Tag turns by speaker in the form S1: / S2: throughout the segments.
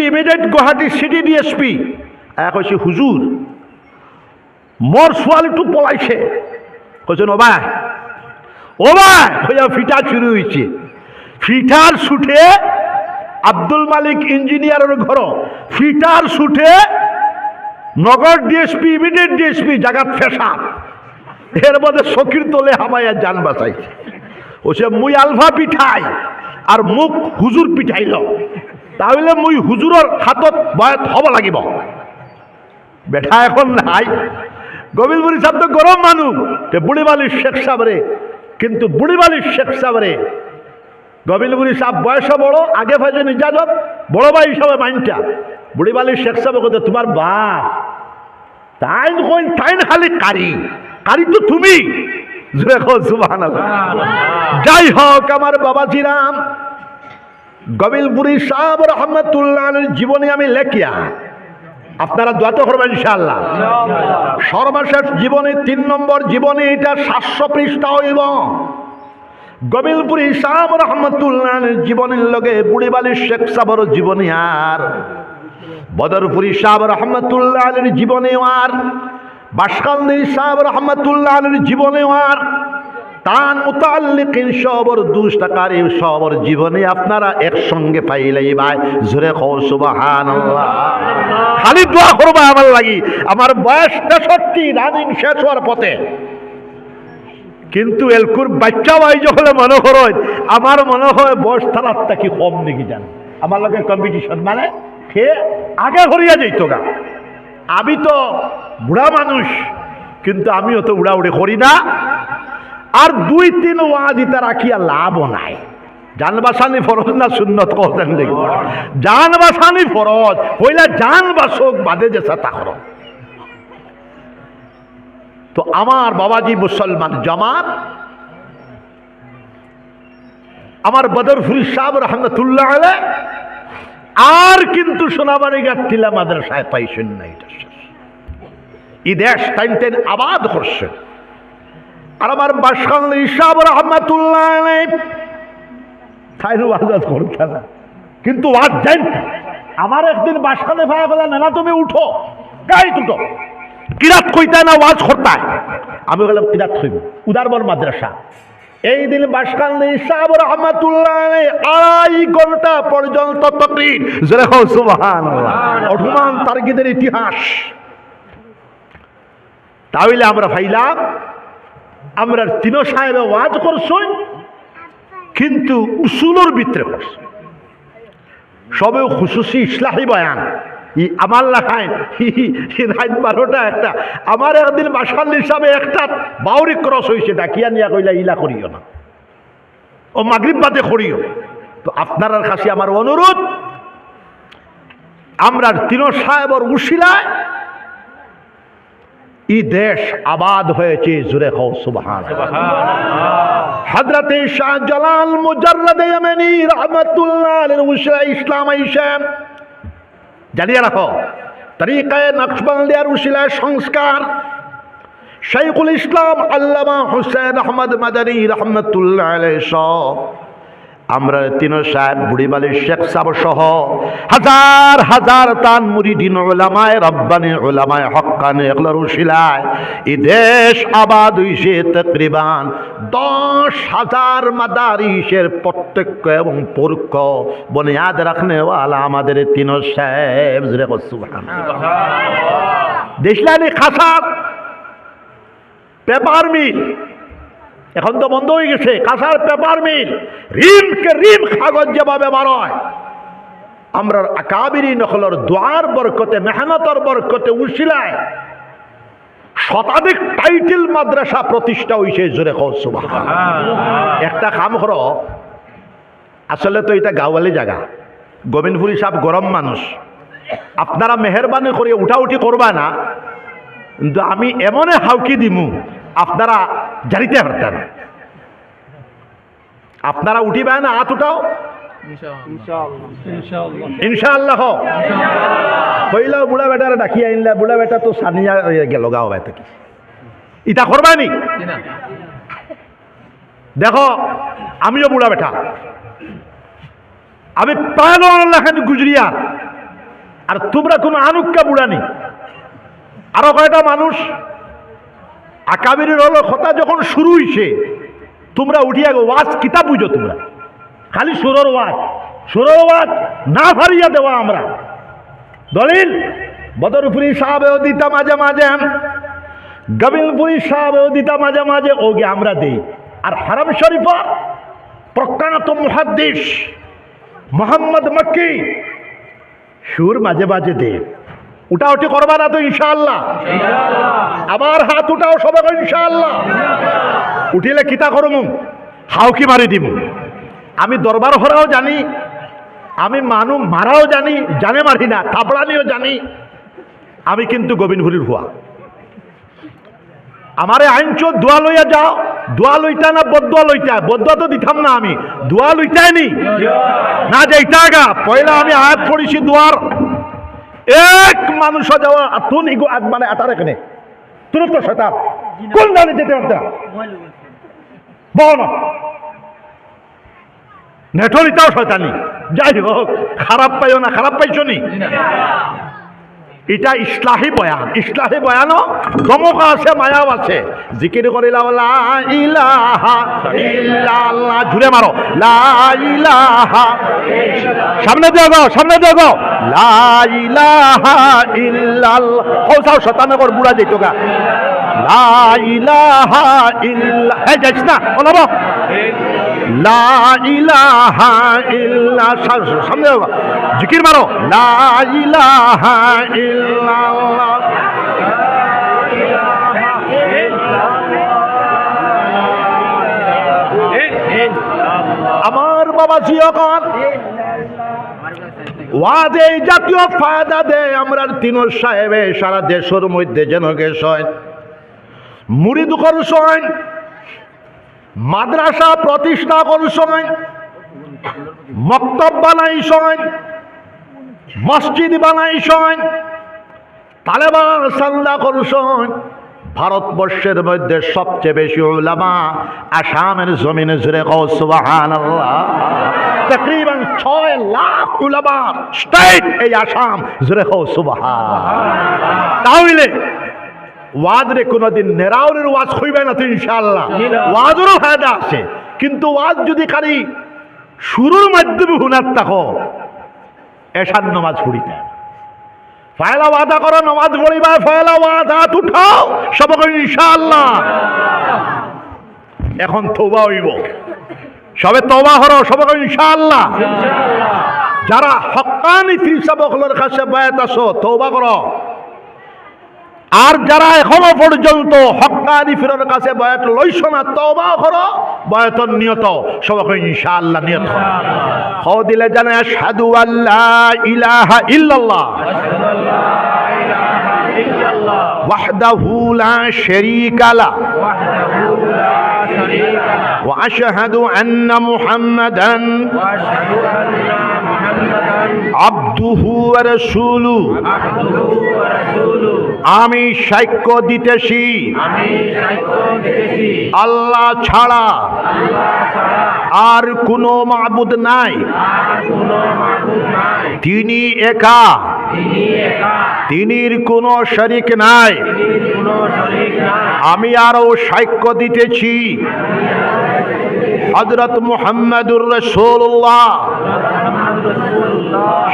S1: DSP immediate Guwahati city DSP. এক কৈছে হুজুর। মোৰ ছোৱালীটো পলাইছে। কৈছে নবা ওবা হইয়া ফিটা শুরু হয়েছে ফিটার ছুটে আব্দুল মালিক ইঞ্জিনিয়ারের ঘর। ফিটার ছুটে নগর ডিএসপি, ইমিডিয়েট ডিএসপি, জাগাত ফেসা। এর মধ্যে সখীর তোলে হামাইয়া যান বাঁচাইছে। ও মুই আলফা পিঠাই, আর মুখ হুজুর পিঠাইল। তাহলে মুই হুজুরের হাতত বয়াত হব লাগিব। বেঠা এখন নাই। গোবিলপুরি সাহেব তো গরম মানুষ তে বুড়িবালির শেখ সাবরে কিন্তু বুড়িবালির শেখ সাবরে গোবিলপুরি সাহেব বয়স বড় আগে ফাইছে নিজাজত বড় ভাই হিসাবে মাইনটা। বুড়িবালির শেখ সাহেব কথা তোমার বাপ তাইন কইন তাইন খালি কারি কারি তো তুমি যাই হোক আমার বাবাজিরাম গবিলপুরি সাহেব রহমতুল্লাহ জীবনে আমি লেখিয়া, আপনারা দোয়া করবেন ইনশাআল্লাহ। সর্বশেষ জীবনে, তিন নম্বর জীবনে, এটা সাতশো পৃষ্ঠা হইব। গবিলপুরি সাহেব রহমতুল্লাহ জীবনের লগে বুড়িবালির শেখ সাবর জীবনী আর। বদরপুরি সাহেব রহমতুল্লাহ আলীর জীবনে আর। বাসকান্দি সাহেব রহমতুল্লাহ আলীর জীবনে আর। তান মুতাল্লিকিন সবর, দুষ্টাকারী সবর জীবনে আপনারা একসঙ্গে পাইলেই ভাই, জোরে কও সুবহানাল্লাহ। খালি দোয়া করবা আমার লাগি, আমার বয়স তেষট্টি, রানিং শেষ হওয়ার পথে। কিন্তু এলকুর বাচ্চা ভাই যখন মনে হয় আমার মনে হয় বয়স তালাতটা কি কম নাকি জান? আমার লগে কম্পিটিশন মানে সে আগে হরিয়া যাইতো গা। আমি তো বুড়া মানুষ, কিন্তু আমিও তো উড়াউড়ি করি না। আর দুই তিন ওয়াজ ইতা রাখিয়া লাভও নাই। জান বাসানি ফরজ না সুন্নত করতেন দেখি। জান ফরজ, হইলা জান বাসক বাদে যে করো তো আমার বাবাজি মুসলমান জামাত, আমার বদরফুল সাহেব রহমতুল্লাহ আলে আর কিন্তু সোনাবাড়ি গাঠিলা মাদ্রাসায় পাইছেন না এটা। ই দেশ টাইম টাইম আবাদ করছে আর আমার বাসখান ইসাব রহমতুল্লাহ তাইনু আজাদ করছে না। কিন্তু আজ জান আমার একদিন বাসখানে ভাই বলে না তুমি উঠো গাই দুটো কিরাত কইতায় না ওয়াজ করতায় আমি বললাম, কিরাত হইব উদারবন মাদ্রাসা। এই দিন বাসকান্দি সাহেব রহমতুল্লাহ আড়াই ঘণ্টা পর্যন্ত তকরির হো সুবহান অঠুমান তার্কিদের ইতিহাস। তাহলে আমরা ভাইলাম আমরা তিন সাহেবে ওয়াজ করছই, কিন্তু উসুলোর ভিতরে করছে। সবে খুশুসি ইসলাহি বয়ান। ই আমার লাখায় রাত বারোটা একটা। আমার একদিন বাসাল হিসাবে একটা বাউরি ক্রস হয়েছে ডাকিয়া নিয়া কইলা ইলা করিও না। ও মাগরিব বাদে করিও। তো আপনার কাছে আমার অনুরোধ, আমরা তিন সাহেবর উশিলায় ই দেশ আবাদ হয়েছে জুরে খাও সুবহান হজরতে শাহ জালাল মুজাররদ ইয়ামানি রহমাতুল্লাহ আলাইহি উশিলা ইসলাম আইসাম জানিয়ে রাখো তরিকায় নকশবন্দিয়ার উশিলায় সংস্কার। শাইখুল ইসলাম আল্লামা হুসেন আহমদ মাদানী রহমতুল্লাহ আলাইহি আমরা তিন সাহেব বুড়িবালির শেখ সাহ সহ হাজার হাজার তান মুরিদিন ওলামায় রব্বানি ওলামায় হক্কানে এগুলোর উশিলায় এই দেশ আবাদ হইছে তকরিবান দশ হাজার মাদারিসের প্রত্যক্ষ এবং পরোক্ষ বুনিয়াদ রাখনে ওয়ালা আমাদের তিন সাহেব রেখো সুবহান দেশলানি খাসার পেপার মিল এখন তো বন্ধ হয়ে গেছে কাঁসার পেপার মিল। রিমকে রিম কাগজ যেভাবে বার হয় আমরা কাবেরি নকলর দোয়ার বরকতে মেহনতর বরকতে উশিলায়। শতাধিক টাইটেল মাদ্রাসা প্রতিষ্ঠা হয়েছে জোরে কৌসুবা একটা কাম কর আসলে তো এটা গাওয়ালি জায়গা। গোবিন্দপুরি সাহেব গরম মানুষ। আপনারা মেহরবানি করে উঠাউঠি করবা না কিন্তু আমি এমনে হাউকি দিমু আপনারা জানিতে পারতেন আপনারা উঠিবেন না হাত উঠাও। ইনশাআল্লাহ। কইলা বুড়া বেটারে ডাকি আনলা বুড়া বেটা তো সানিয়া গেল গাও বাইতে কি? ইটা করবানি দেখো আমিও বুড়া বেটা। আমি পালো গুজরিয়া। আর তোমরা কোনো আনুক্কা বুড়ানি আরও কয়টা মানুষ? আকাবিরের হলো কথা যখন শুরু হইছে তোমরা উঠিয়া গো, ওয়াজ কিতাব বুঝো তোমরা। খালি সুরর ওয়াজ সুরর ওয়াজ না ফারিয়া দেওয়া আমরা। দলিল, বদরপুরি সাহেবেও দিতা মাঝে মাঝে, গবিলপুরি সাহেবেও দিতা মাঝে মাঝে, ওগে আমরা দেই। আর হারাম শরীফা প্রজ্ঞানত মুহাদ্দিস মোহাম্মদ মক্কি, সুর মাঝে মাঝে দে ওটি করবা না তো ইনশাআল্লাহ। আবার হাত উঠাও সবাই ইনশাআল্লাহ। উঠিলে কিতা করমু? হাউকি মারি দিব আমি দরবার হরাও জানি আমি মানু মারাও জানি জানে মারি না থাপড়ানিও জানি। আমি কিন্তু গোবিন্দপুরীর হুয়া আমারে আইনচ দোয়া লইয়া যাও দোয়া লইতা না বদুয়া লইতা? বদুয়া তো দিতাম না আমি। দোয়া লইতাই নি? না যে যাইতা গা পয়লা আমি আয়াত পড়িছি দোয়ার। এক মানুষ যাওয়া তুন ইগো আগ মানে আটার এখানে। তুন তো শতাব কোন দানে যেতে পারতে বল না। নেটরিটাও শয়তানি। যাই হোক, খারাপ পাইও না, খারাপ পাইছো নি? এটা ইসলাহি বয়ান। ইসলাহি বয়ানও দমক আছে, মায়াও আছে। জিকির ইলাহা ইল্লাল্লাহ। জুড়ে মারো। সামনে গাও সামনে দিয়ে গাও লা ইলাহা ইল্লাল্লাহ। ও সাও শতানগর বুড়া যেত গা লা ইলাহা ইল্লা হে যাইছ না বলো জিকির মারো আমার বাবা ওয়াজে এই জাতীয় ফায়দা দেয় আমরা তিন সাহেবে সারা দেশের মধ্যে যেন গেছেন। মুড়িদ করছেন মাদ্রাসা প্রতিষ্ঠা করছেন মক্তব বানাইছেন মসজিদ বানাইছেন তালেবান সান্দা করছেন ভারতবর্ষের মধ্যে সবচেয়ে বেশি উলামা আসামের জমিনে জুড়ে কও, সুবহানাল্লাহ। তকরিবান ছয় লাখ উলামা স্টেট এই আসাম জুড়ে কও তাহলে ওয়াজ রে কোনোদিন নেরাউরের ওয়াজ হইবে না তো ইনশাআল্লাহ। ওয়াজেরও ফায়দা আছে। কিন্তু ওয়াজ যদি খালি শুরুর মাধ্যমে হুনার থাকো এসার নমাজ পড়িতে ফয়লা ওয়াদা করো নমাজ পড়িবা ফয়লা ওয়াদা উঠাও সবকে ইনশাআল্লাহ। এখন তৌবা হইব। সবে তৌবা হরো সবকে ইনশাআল্লাহ। যারা হক্কানি ত্রিসাবকলের কাছে বায়াত আসো তৌবা করো। আর যারা এখনো পর্যন্ত হক্কানি ফিরের কাছে বয়াত লইছ না তবা করো বয়াতর নিয়ত সবাই ইনশাআল্লাহ নিয়ত করো হ দিলে জানে সাধু আল্লাহ ইলাহা ইল্লাল্লাহ ওয়াহদাহু লা শারীকা লা واشهد ان محمدا আমি সাক্ষ্য দিতেছি। আল্লাহ ছাড়া আর কোনো মাবুদ নাই। তিনি একা। তিনির কোনো শরিক নাই। আমি আরও সাক্ষ্য দিতেছি। হজরত মোহাম্মদুর রসোল্লাহ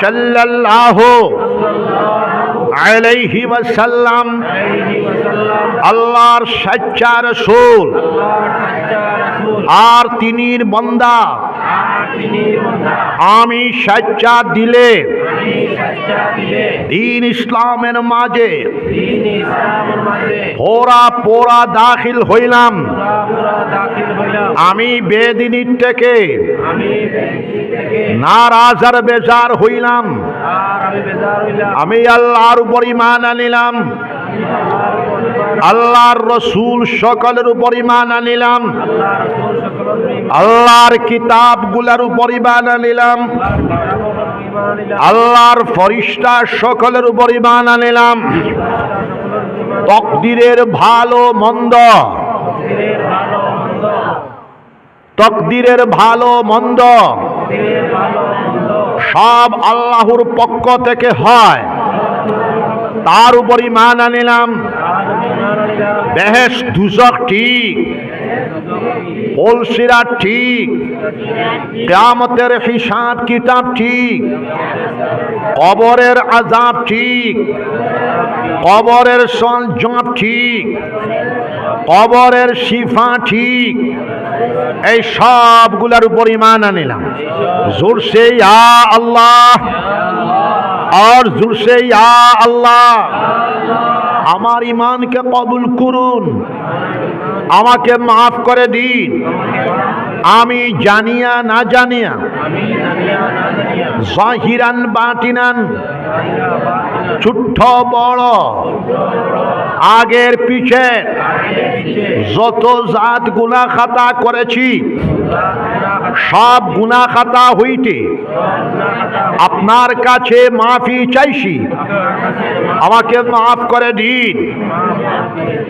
S1: সাল্লাল্লাহু আলাইহি ওয়াসাল্লাম আল্লাহর সচ্চা রসুল আর তিনির বন্দা আমি সচ্চা দিলে। দিন ইসলামের মাঝে। পোরা পোরা দাখিল হইলাম। আমি বেদিনীর থেকে। নারাজ আর বেজার হইলাম। আমি আল্লাহর উপর ইমান আনিলাম। আল্লাহর রসুল সকলের উপর ইমান আনিলাম। আল্লাহর কিতাবগুলার উপর ইমান আনিলাম। আল্লাহর ফরিস্তা সকলের উপর ইমান আনিলাম। তকদিরের ভালো মন্দ। তকদিরের ভালো মন্দ। সব আল্লাহর পক্ষ থেকে হয়। তার উপর ইমান আনিলাম। বেহেস দুজক ঠিক পলসিরা ঠিক, কেয়ামতের হিসাব কিতাব ঠিক, কবরের আজাব ঠিক, কবরের সঞ্জব ঠিক, কবরের শিফা ঠিক, এই সবগুলার উপর ইমান আনিলাম। জোর সে ইয়া আল্লাহ, আর জোর সে ইয়া আল্লাহ। আমার ইমানকে কবুল করুন। আমাকে মাফ করে দিন। আমি জানিয়া না জানিয়া জাহিরান বাটিনান ছোট্ট বড়। আগের পিছে যত জাত গুনা খাতা করেছি, সব গুনা খাতা হইতে আপনার কাছে মাফি চাইছি। আমাকে মাফ করে দিন।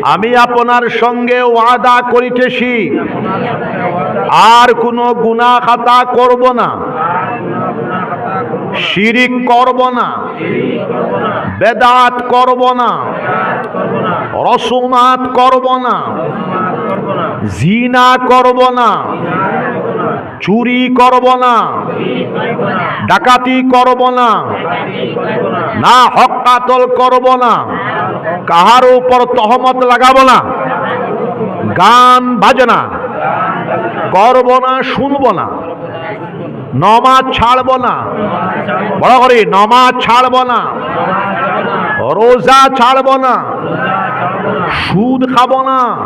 S1: আমি আপনার সঙ্গে ওয়াদা করিতেছি। আর কোনো গুনা খাতা করব না। শিরিক করব না। বেদাত করব না। রসুমাত করব না। জিনা করব না। চুরি করব না। ডাকাতি করব না। না হক কাতল করব না। কাহার উপর তহমত লাগাব না। গান বাজনা করব না, শুনব না। নমাজ ছাড়ব না। বড় করি, নমাজ ছাড়ব না। রোজা ছাড়ব না। সুদ খাব না।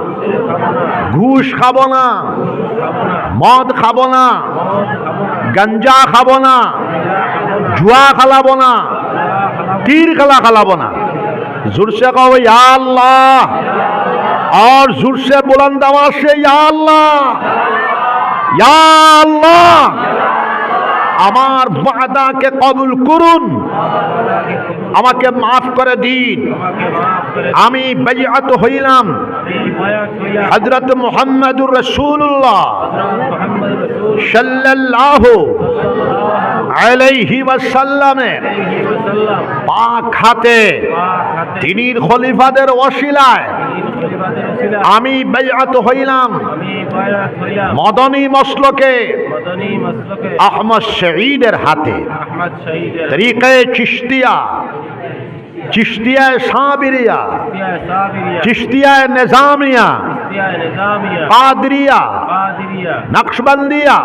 S1: ঘুষ খাব না। মদ খাব না। গাঞ্জা খাব না। জুয়া খালাব না। তীর খেলা খালাব না। জোরসে কব আল্লাহ। আর জোরসে বোলান দাওয়া সে আল্লাহ। আল্লাহ। আমার বাদাকে কবুল করুন। আমাকে মাফ করে দিন। আমি বেজাত হইলাম। হজরত মোহাম্মদুর রসুল্লাহ আলাইহি ওয়াসাল্লামের পাক হাতে। তিনির খলিফাদের ওসিলায় আমি বেজাত হইলাম। মদনী মসলকে আহমদ শহীদের হাতে। তরিকে চিস্তিয়া চিস্তিয়ায় সাবিরিয়া চিস্তিয়ায় নিজামিয়া কাদরিয়া নকশবন্দিয়া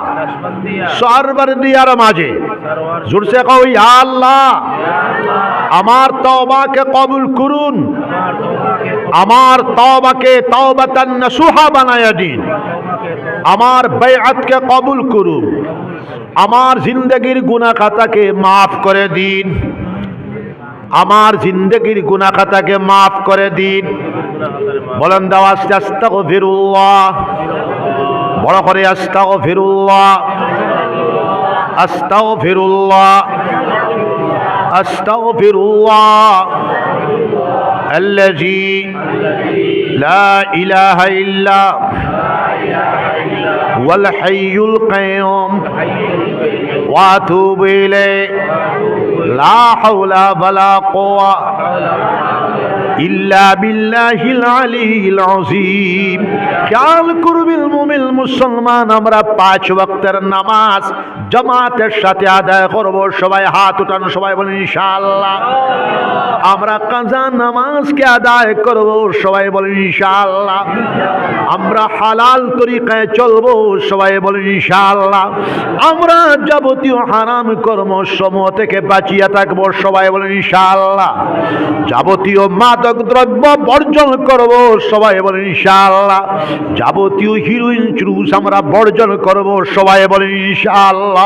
S1: সরবরদিয়ার মাঝে। জোরসে কও ইয়া আল্লাহ আমার তওবাকে কবুল করুন। আমার তওবাকে তওবাতান নসুহা বানায়া দিন। আমার বেয়াতকে কবুল করুন। আমার জিন্দগির গুনাহ খাতাকে মাফ করে দিন। আমার জিন্দগির গুনাহ খাতাকে মাফ করে দিন। বলেন দাও আস্তে আস্তে বড় করে ফিরুল্লাহ আস্তাও ফিরুল্লাহ ফিরুল্লাহ الذي لا إله إلا هو الحي القيوم وأتوب إليه لا حول ولا قوة ইল্লা বিল্লাহিল আলিল আযীম খেয়াল করবিল মুমিন মুসলমান আমরা পাঁচ ওয়াক্তের নামাজ জামাতের সাথে আদায় করব, সবাই হাত উঠান, সবাই বলেন, ইনশাআল্লাহ। আমরা কাজা নামাজকে আদায় করব, সবাই বলেন, ইনশাআল্লাহ। আমরা হালাল তরিকায় চলবো, সবাই বলেন, ইনশাআল্লাহ। আমরা যাবতীয় হারাম কর্ম সমূহ থেকে বাঁচিয়ে থাকব, সবাই বলেন, ইনশাআল্লাহ। যাবতীয় মাদক দ্রব্য বর্জন করব, সবাই বলেন, ইনশাআল্লাহ। যাবতীয় হিরোইন, চুরুস আমরা বর্জন করব, সবাই বলেন, ইনশাআল্লাহ।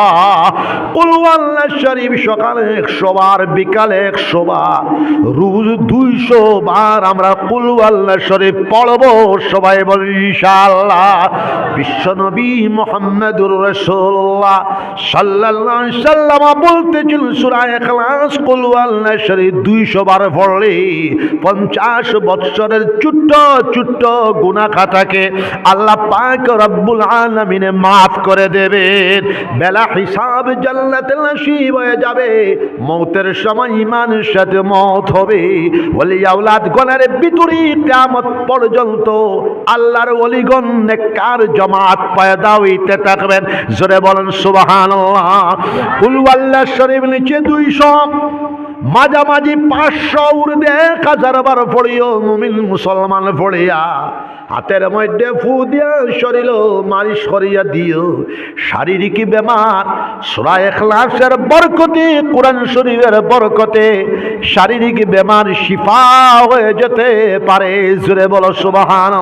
S1: কুলওয়াল্লাহ শরীফ সকালে আমরা শরীফ সবাই বলতেছিল শরীফ দুইশো বার পড়লে পঞ্চাশ বৎসরের ছোট্ট ছোট্ট গুনা খাতাকে আল্লাহ পাক রব্বুল আলমিনে মাফ করে দেবেন। বেলা হিসাব জান্নাতে নসিব হয়ে যাবে। মৌতের সময় ইমানের সাথে মত হবে। বলি আউলাদ গণের বিতুরি কিয়ামত পর্যন্ত আল্লাহর অলিগণ নেককার জমাত পয়দা হইতে থাকবেন। জোরে বলেন সুবহানাল্লাহ। কুল শরীফ নিচে দুইশো। মাঝামাঝি পাঁচশো উর্দে এক হাজার বার পড়িও মুমিন মুসলমান পড়িয়া। হাতের মধ্যে ফু দিয়া শরীর মালিশ করিয়া দিও। শারীরিক বেমার সুরা এখলাসের বরকতে, কোরআন শরীফের বরকতে শারীরিক বেমার শিফা হয়ে যেতে পারে। জুড়ে বলো সুবাহান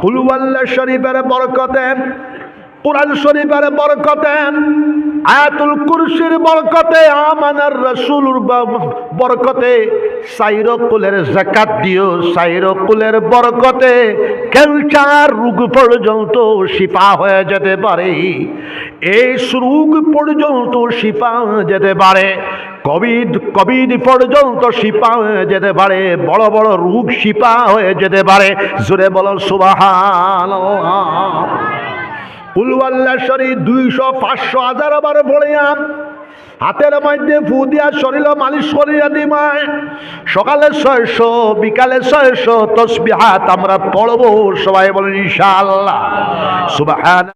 S1: কুলুয়াল্লা শরীফের বরকতে কোরআন শরীফের বরকতে, আয়াতুল কুরসির বরকতে, আমানার রসুলুর ব- বরকতে সাইর কুলের জাকাত দিও সাইর কুলের বরকতে ক্যান্সার রোগ পর্যন্ত শিফা হয়ে যেতে পারে। এই রোগ পর্যন্ত শিফা যেতে পারে। কোভিড কোভিড পর্যন্ত শিপা হয়ে যেতে পারে। বড় বড় রোগ শিপা হয়ে যেতে পারে। জোরে বলো সুবাহান উলওয়াল্লা দুইশো, পাঁচশো, হাজার আবার পড়িয়াম হাতের মধ্যে ফু দিয়া শরীর মালিশ করিয়া দিমায়। সকালে ছয়শো, বিকালে ছয়শো, তসবিহাত আমরা পড়ব, সবাই বলেন সুবাহান